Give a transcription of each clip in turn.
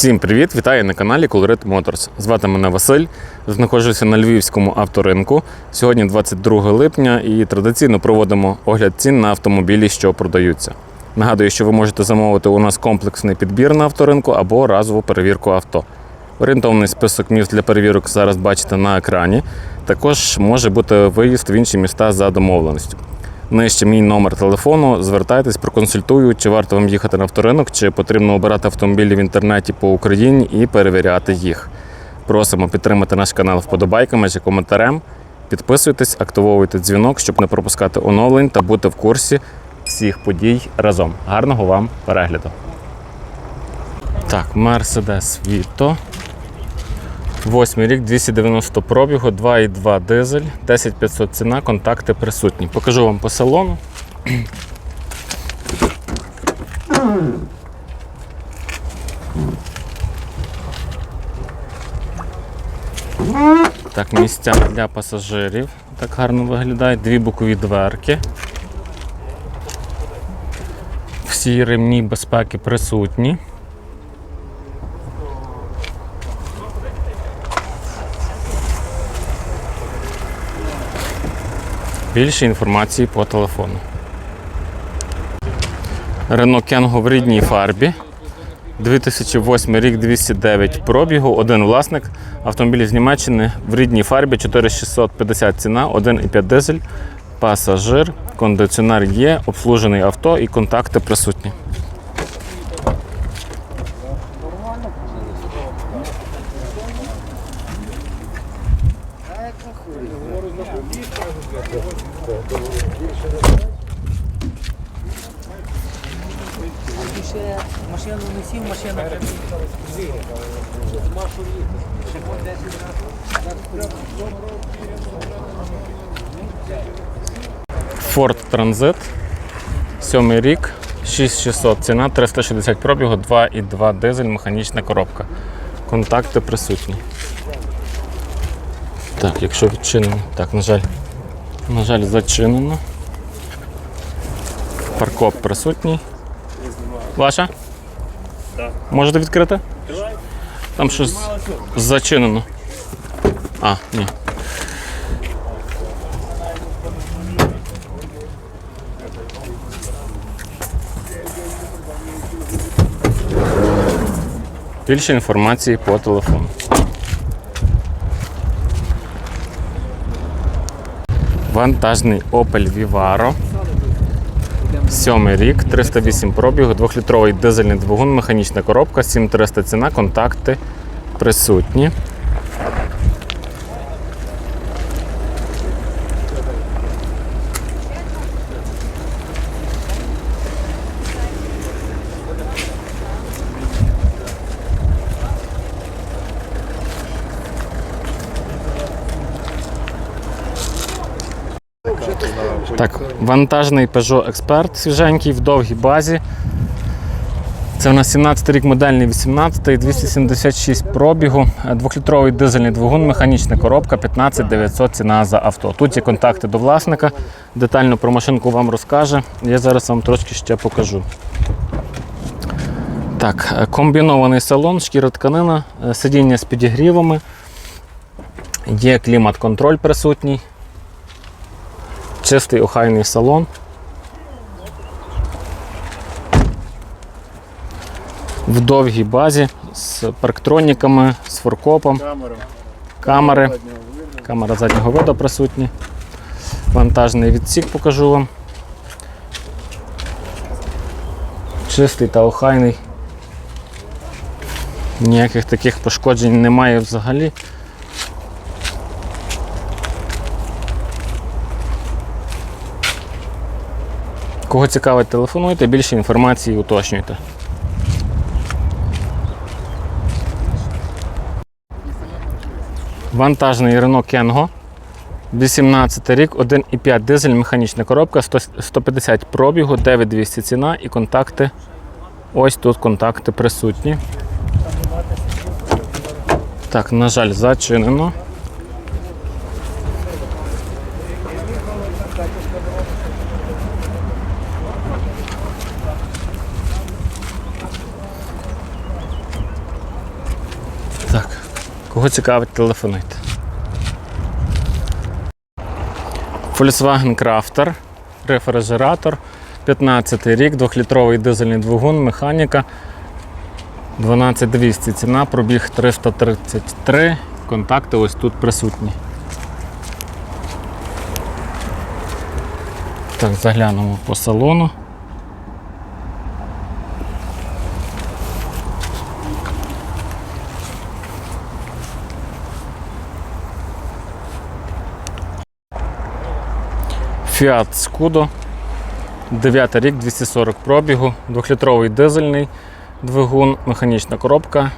Всім привіт! Вітаю на каналі Colorit Motors. Звати мене Василь. Знаходжуся на львівському авторинку. Сьогодні 22 липня і традиційно проводимо огляд цін на автомобілі, що продаються. Нагадую, що ви можете замовити у нас комплексний підбір на авторинку або разову перевірку авто. Орієнтовний список міст для перевірок зараз бачите на екрані. Також може бути виїзд в інші міста за домовленістю. Нижче мій номер телефону. Звертайтесь, проконсультую, чи варто вам їхати на авторинок, чи потрібно обирати автомобілі в інтернеті по Україні і перевіряти їх. Просимо підтримати наш канал вподобайками чи коментарем. Підписуйтесь, активовуйте дзвінок, щоб не пропускати оновлень та бути в курсі всіх подій разом. Гарного вам перегляду. Так, Mercedes Vito. Восьмий рік, 290 пробігу, 2,2 дизель, 10500 ціна, контакти присутні. Покажу вам по салону. Так, місця для пасажирів так гарно виглядають. Дві бокові дверки. Всі ремні безпеки присутні. Більше інформації по телефону. Рено Кенго в рідній фарбі. 2008 рік 209 пробігу, один власник. Автомобіль з Німеччини в рідній фарбі 4650 ціна, 1,5 дизель, пасажир, кондиціонер є, обслужений авто і контакти присутні. Машину не сів, машина Ford Transit. Сьомий рік, 6600 ціна, 360 пробігу, 2,2 дизель, механічна коробка. Контакти присутні. Так, якщо відчинено. Так, на жаль. На жаль, зачинено. Паркоп присутній. Ваша? Так. Можете відкрити? Там щось зачинено. А, ні. Більше інформації по телефону. Вантажний Opel Vivaro. Сьомий рік, 308 пробігу, 2-літровий дизельний двигун, механічна коробка, 7300 ціна, контакти присутні. Так, вантажний Peugeot Expert свіженький в довгій базі. Це у нас 17 рік модельний 18, 276 пробігу, двохлітровий дизельний двигун, механічна коробка, 15 900 ціна за авто. Тут є контакти до власника. Детально про машинку вам розкаже. Я зараз вам трошки ще покажу. Так, е, комбінований салон, шкіра тканина, е, сидіння з підігрівами. Є клімат-контроль присутній. Чистий охайний салон. В довгій базі з парктроніками, з форкопом, Камера. камери. Камера заднього виду присутні. Вантажний відсік покажу вам. Чистий та охайний. Ніяких таких пошкоджень немає взагалі. Кого цікавить, телефонуйте, більше інформації уточнюйте. Вантажний Renault Kangoo. 18 рік, 1,5 дизель, механічна коробка, 150 пробігу, 9200 ціна і контакти. Ось тут контакти присутні. Так, на жаль, зачинено. Кого цікавить, телефонуйте. Volkswagen Crafter, рефрижератор, 15 рік, 2-літровий дизельний двигун, механіка. 12200 ціна, пробіг 333. Контакти ось тут присутні. Так, заглянемо по салону. Fiat Scudo. 9 рік, 240 пробігу, 2-літровий дизельний двигун, механічна коробка.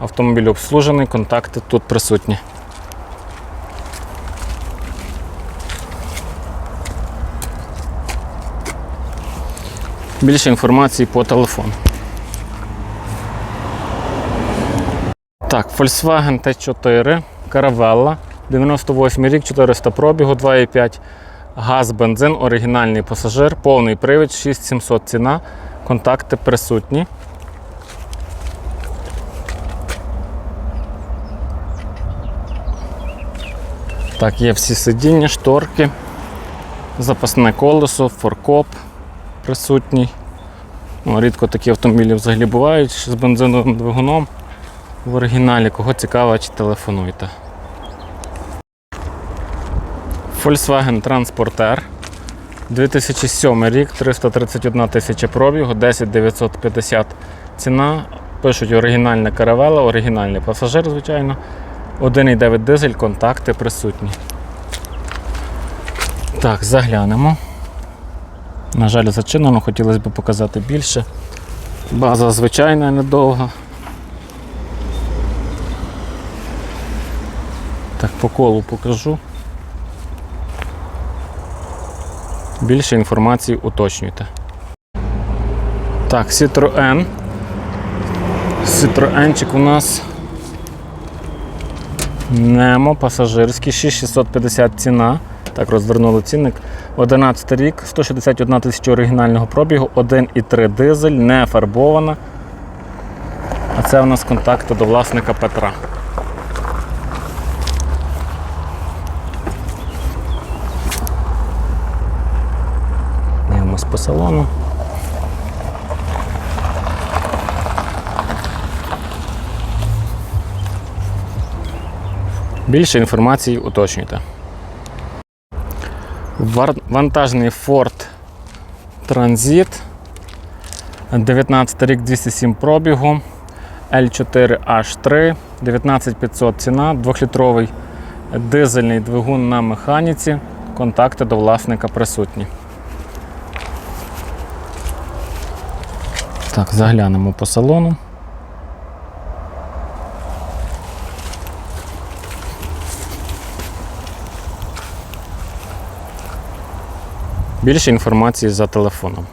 Автомобіль обслужений, контакти тут присутні. Більше інформації по телефону. Так, Volkswagen T4, Caravella, 98 рік, 400 пробігу, 2,5 газ, бензин, оригінальний пасажир, повний привід, 6700 ціна, контакти присутні. Так, є всі сидіння, шторки, запасне колесо, форкоп присутній. Ну, рідко такі автомобілі взагалі бувають з бензиновим двигуном. В оригіналі, кого цікавить, телефонуйте. Volkswagen Transporter. 2007 рік, 331 тисяча пробігу, 10 950 ціна. Пишуть оригінальна каравела, оригінальний пасажир, звичайно. 1,9 дизель, контакти присутні. Так, заглянемо. На жаль, зачинено, хотілося б показати більше. База звичайна, недовга. Так, по колу покажу. Більше інформації уточнюйте. Так, Citroën. Citroenчик у нас Немо, пасажирський, 6650 ціна. Так, розвернули цінник. 11 рік, 161 тисяча оригінального пробігу, 1,3 дизель, не фарбована. А це у нас контакти до власника Петра. По салону. Більше інформації уточнюйте. Вантажний Ford Transit. 19 рік 207 пробігу. L4H3, 19500 ціна, 2-літровий дизельний двигун на механіці. Контакти до власника присутні. Так, заглянемо по салону. Більше інформації за телефоном.